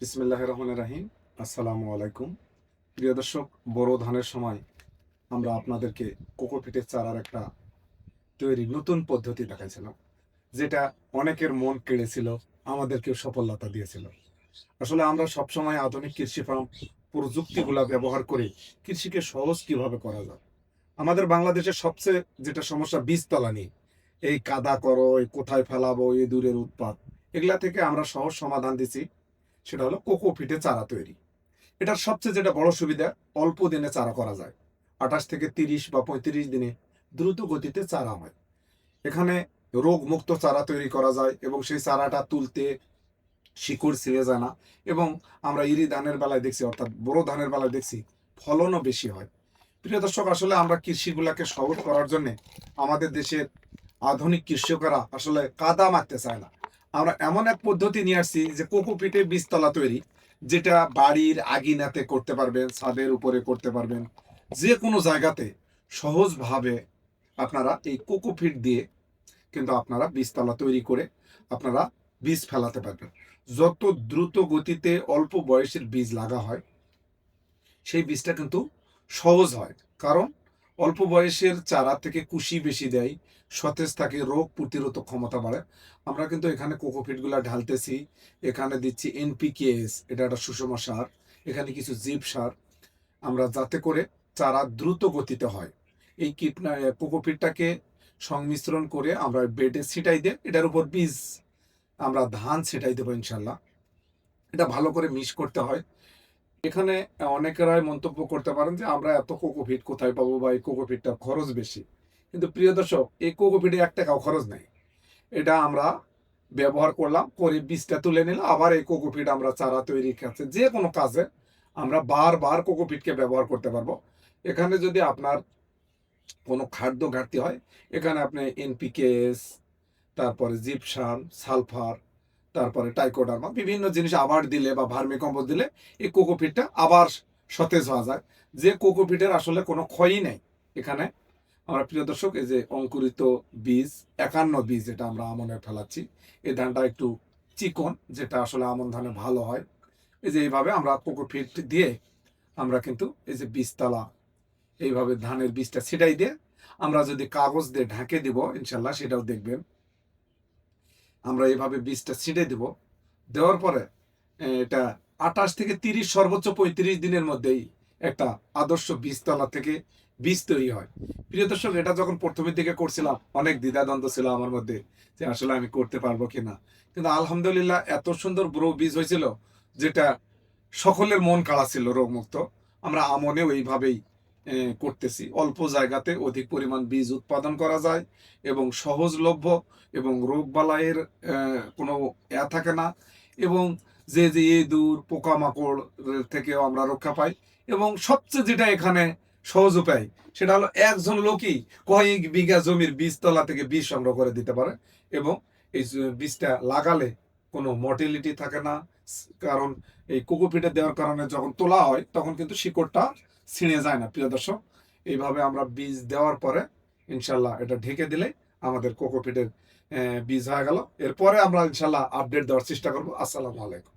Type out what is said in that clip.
বিসমিল্লাহ রহমান রাহিম। আসসালামু আলাইকুম প্রিয় দর্শক, বড় ধানের সময় আমরা আপনাদেরকে কোকোপিটের চারার একটা তৈরি নতুন পদ্ধতি দেখাইছিলাম, যেটা অনেকের মন কেড়েছিল, আমাদেরকেও সফলতা দিয়েছিল। আসলে আমরা সবসময় আধুনিক কৃষি ফার্ম প্রযুক্তিগুলা ব্যবহার করে কৃষিকে সহজ কীভাবে করা যায়? আমাদের বাংলাদেশের সবচেয়ে যেটা সমস্যা, বীজতলা নিয়ে। এই কাদা করো, এই কোথায় ফেলাবো, এই দূরের উৎপাদ এগুলা থেকে আমরা সহজ সমাধান দিছি। সেটা হলো কোকো পিঠে চারা তৈরি। এটার সবচেয়ে যেটা বড় সুবিধা, অল্প দিনে চারা করা যায়। আঠাশ থেকে তিরিশ বা পঁয়ত্রিশ দিনে দ্রুত গতিতে চারা হয়। এখানে রোগ মুক্ত চারা তৈরি করা যায় এবং সেই চারাটা তুলতে শিকড় ছিঁড়ে যায় না এবং আমরা ইরি ধানের বেলায় দেখছি, অর্থাৎ বড় ধানের বেলায় দেখছি ফলনও বেশি হয়। প্রিয় দর্শক, আসলে আমরা কৃষিগুলাকে সহজ করার জন্য আমাদের দেশের আধুনিক কৃষকরা আসলে কাদা মারতে চায় না। আমরা এমন এক পদ্ধতি নিয়ে আসছি যে কোকোপিটে বীজতলা তৈরি, যেটা বাড়ির আগিনাতে করতে পারবেন, ছাদের উপরে করতে পারবেন। যে কোনো জায়গাতে সহজভাবে আপনারা এই কোকোপিট দিয়ে কিন্তু আপনারা বীজতলা তৈরি করে আপনারা বীজ ফেলাতে পারবেন। যত দ্রুত গতিতে অল্প বয়সের বীজ লাগা হয়, সেই বীজটা কিন্তু সহজ হয়। কারণ অল্প বয়সের চারা থেকে কুশি বেশি দেয়, সতেজ থাকে, রোগ প্রতিরোধক ক্ষমতা বাড়ে। আমরা কিন্তু এখানে কোকোপিটগুলা ঢালতেছি, এখানে দিচ্ছি এনপিকেএস এটা একটা সুষম সার, এখানে কিছু জীব সার। আমরা যাতে করে চারা দ্রুত গতিতে হয়। এই কীটনা কোকোপিটটাকে সংমিশ্রণ করে আমরা বেডে ছিটাই দিয়ে, এটার উপর বীজ, আমরা ধান ছিটাই দেবো ইনশাল্লাহ। এটা ভালো করে মিক্স করতে হয়। এখানে অনেকেরাই মন্তব্য করতে পারেন যে, আমরা এত কোকোপিট কোথায় পাবো বা এই কোকোপিটটা খরচ বেশি? কিন্তু প্রিয় দর্শক, এই কোকোপিটে এক টাকাও খরচ নেই। এটা আমরা ব্যবহার করলাম, করে বীজটা তুলে নিলাম, আবার এই কোকোপিট আমরা চারা তৈরি কাছে, যে কোনো কাজে আমরা বারবার কোকোপিটকে ব্যবহার করতে পারব। এখানে যদি আপনার কোনো খাদ্য ঘাটতি হয়, এখানে আপনি এনপিকেএস তারপরে জিপসাম সালফার তারপরে টাইকোডার্মা, বিভিন্ন জিনিস আবার দিলে বা ভার্মি কম্পোস্ট দিলে এই কোকোপিটটা আবার সতেজ হওয়া যায়। যে কোকোপিটের আসলে কোনো ক্ষয়ই নেই। এখানে আমরা প্রিয় দর্শক, এই যে অঙ্কুরিত বীজ, একান্ন বীজ যেটা আমরা আমনে ফেলাচ্ছি, এই ধানটা একটু চিকন, যেটা আসলে আমন ধানে ভালো হয়। এই যে এইভাবে আমরা কোকোপিট দিয়ে আমরা কিন্তু এই যে বীজতলা, এইভাবে ধানের বীজটা ছিটাই দিয়ে আমরা যদি কাগজ দিয়ে ঢাকে দিব, ইনশাল্লাহ সেটাও দেখবেন। আমরা এইভাবে বীজটা ছিঁড়ে দিব। দেওয়ার পরে এটা আঠাশ থেকে তিরিশ, সর্বোচ্চ পঁয়ত্রিশ দিনের মধ্যেই একটা আদর্শ বীজতলা থেকে বীজ তৈরি হয়। প্রিয় দর্শক, এটা যখন প্রথমের দিকে করছিলাম, অনেক দ্বিধাদ্বন্দ্ব ছিল আমার মধ্যে যে আসলে আমি করতে পারব কিনা। কিন্তু আলহামদুলিল্লাহ এত সুন্দর ব্রো বীজ হয়েছিল, যেটা সকলের মন কাড়া ছিল রোগমুক্ত। আমরা আমনেও এইভাবেই করতেছি। অল্প জায়গাতে অধিক পরিমাণ বীজ উৎপাদন করা যায় এবং সহজলভ্য এবং রোগবালাইয়ের কোনো এ থাকে না এবং যে যে ইঁদুর, পোকামাকড় থেকেও আমরা রক্ষা পাই এবং সবচেয়ে যেটা এখানে সহজ উপায় সেটা হলো একজন লোকই কয়েক বিঘা জমির বীজতলা থেকে বীজ সংগ্রহ করে দিতে পারে এবং এই বীজটা লাগালে কোনো মর্টিলিটি থাকে না। কারণ এই কোকোপিটে দেওয়ার কারণে যখন তোলা হয় তখন কিন্তু শিকড়টা ছিঁড়ে যায় না, প্রিয় দর্শক। এইভাবে আমরা বীজ দেওয়ার পরে ইনশাল্লাহ এটা ঢেকে দিলে আমাদের কোকোপিটের বীজ হয়ে গেল। এরপরে আমরা ইনশাল্লাহ আপডেট দেওয়ার চেষ্টা করব। আসসালামু আলাইকুম।